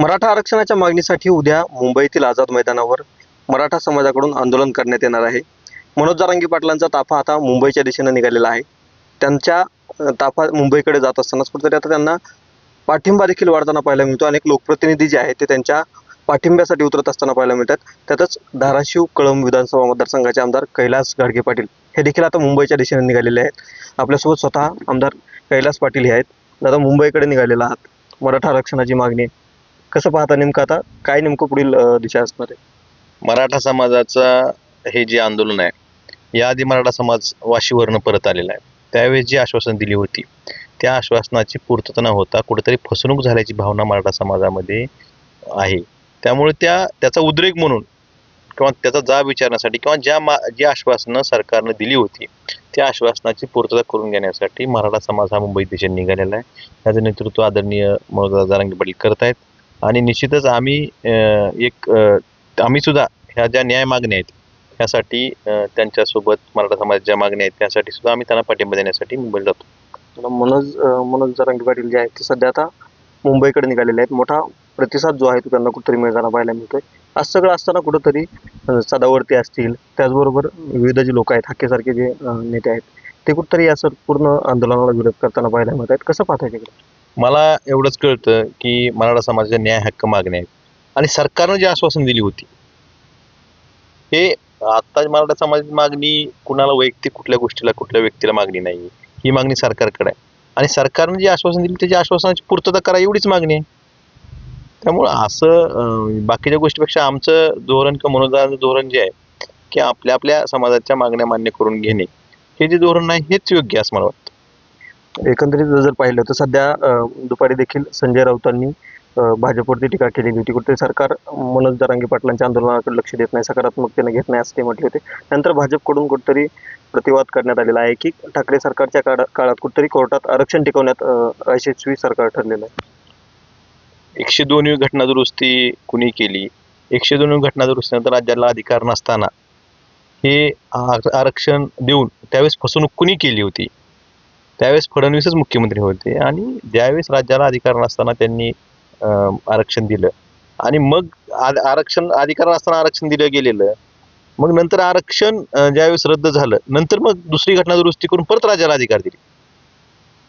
मराठा आरक्षणाच्या मागणीसाठी उद्या मुंबईतील आझाद मैदानावर मराठा समाजाकडून आंदोलन करण्यात येणार आहे. मनोज जारांगी पाटलांचा ताफा आता मुंबईच्या दिशेने निघालेला आहे. त्यांच्या ताफा मुंबईकडे जात असतानाच कुठेतरी आता त्यांना पाठिंबा देखील वाढताना पाहायला मिळतो. अनेक लोकप्रतिनिधी जे आहेत ते त्यांच्या पाठिंब्यासाठी उतरत असताना पाहायला मिळतात. त्यातच धाराशिव कळंब विधानसभा मतदारसंघाचे आमदार कैलास गाडगे पाटील हे देखील आता मुंबईच्या दिशेने निघालेले आहेत. आपल्यासोबत स्वतः आमदार कैलास पाटील हे आहेत. दादा मुंबईकडे निघालेला आहात. मराठा आरक्षणाची मागणी आहे. कसं पाहता नेमकं आता? काय नेमकं पुढील दिशा असणार आहे? मराठा समाजाचं हे जे आंदोलन आहे याआधी मराठा समाज वाशीवरनं परत आलेला आहे. त्यावेळेस जी आश्वासन दिली होती त्या आश्वासनाची पूर्तता न होता कुठेतरी फसवणूक झाल्याची भावना मराठा समाजामध्ये आहे. त्यामुळे त्या त्याचा उद्रेक म्हणून किंवा त्याचा जाब विचारण्यासाठी किंवा ज्या मा जी आश्वासनं सरकारनं दिली होती त्या आश्वासनाची पूर्तता करून घेण्यासाठी मराठा समाज हा मुंबई दिशेने निघालेला आहे. त्याचं नेतृत्व आदरणीय मनोज जारांगे पाटील करत आहेत. आणि निश्चितच आम्ही एक आम्ही सुद्धा ह्या ज्या न्याय मागण्या आहेत त्यासाठी त्यांच्यासोबत मराठा समाज ज्या मागण्या आहेत त्यासाठी सुद्धा आम्ही त्यांना पाठिंबा देण्यासाठी मुंबईला जातो. मनोज मनोज जारांगी पाटील जे आहेत ते सध्या आता मुंबईकडे निघालेले आहेत. मोठा प्रतिसाद जो आहे तो त्यांना कुठेतरी मिळताना पाहायला मिळतोय. असं सगळं असताना कुठंतरी सदावर्ती असतील. त्याचबरोबर विविध जे लोक आहेत हाकेसारखे जे नेते आहेत ते कुठंतरी या पूर्ण आंदोलनाला विरोध करताना पाहायला मिळत आहेत. कसं पाहताय तिकडे मला एवढंच कळतं की मराठा समाजाचे न्याय हक्क मागण्या आहेत. आणि सरकारनं जे आश्वासन दिली होती हे आता मराठा समाजाची मागणी कुणाला वैयक्तिक कुठल्या गोष्टीला कुठल्या व्यक्तीला मागणी नाही. ही मागणी सरकारकडे आहे. आणि सरकारनं म्हणजे जे आश्वासन दिली त्याच्या आश्वासनाची पूर्तता करा एवढीच मागणी आहे. त्यामुळं असं बाकीच्या गोष्टीपेक्षा आमचं धोरण किंवा मनोदाचं धोरण जे आहे की आपल्या आपल्या समाजाच्या मागण्या मान्य करून घेणे हे जे धोरण आहे हेच योग्य आहे असं मला वाटतं. एकंदरीत जर पाहिलं तर सध्या दुपारी देखील संजय राऊतांनी भाजपवरती टीका केलेली होती. कुठे सरकार मनोज दरांगे पाटलांच्या आंदोलनाकडे लक्ष देत नाही सकारात्मकतेने घेत नाही असं ते म्हटले होते. नंतर भाजपकडून कुठेतरी प्रतिवाद करण्यात आलेला आहे की ठाकरे सरकारच्या काळात काळात कुठेतरी कोर्टात आरक्षण टिकवण्यात यशस्वी सरकार ठरलेलं आहे. एकशे दोनवी घटना दुरुस्ती कुणी केली? एकशे दोनवी घटना दुरुस्तीनंतर राज्याला अधिकार नसताना हे आरक्षण देऊन त्यावेळेस फसवणूक कुणी केली होती? त्यावेळेस फडणवीसच मुख्यमंत्री होते आणि ज्यावेळेस राज्याला अधिकार नसताना त्यांनी आरक्षण दिलं. आणि मग आ- आरक्षण अधिकार असताना आरक्षण दिलं गेलेलं. मग नंतर आरक्षण ज्यावेळेस रद्द झालं नंतर मग दुसरी घटना दुरुस्ती करून परत राज्याला अधिकार दिले.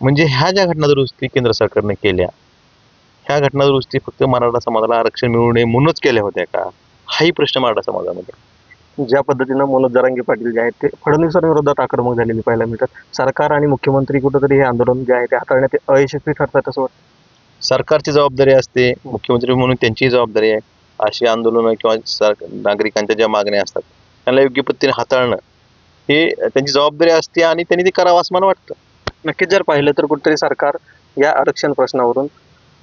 म्हणजे ह्या ज्या घटना दुरुस्ती केंद्र सरकारने केल्या ह्या घटना दुरुस्ती फक्त मराठा समाजाला आरक्षण मिळू नये म्हणूनच केल्या होत्या का? हाही प्रश्न मराठा समाजामध्ये. ज्या पद्धतीनं मनोज जरांगे पाटील जे आहेत ते फडणवीसांविरोधात आक्रमक झालेले पाहायला मिळतात. सरकार आणि मुख्यमंत्री कुठंतरी हे आंदोलन जे आहे ते हाताळण्यात अयशस्वी ठरतात असं वाटतं. सरकारची जबाबदारी असते मुख्यमंत्री म्हणून त्यांचीही जबाबदारी आहे. अशी आंदोलनं किंवा सर नागरिकांच्या ज्या मागण्या असतात त्यांना योग्य पद्धतीने हाताळणं हे त्यांची जबाबदारी असते आणि त्यांनी ते करावं असं मला वाटतं. नक्कीच जर पाहिलं तर कुठेतरी सरकार या आरक्षण प्रश्नावरून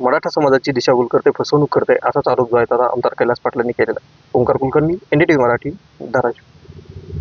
मराठा समाजाची दिशाभूल करते फसवणूक करते असाच आरोप जो आहे त्याचा आमदार कैलास पाटलांनी केलेला ओंकार कुलकर्णी एनडीटीव्ही मराठी धाराशिव.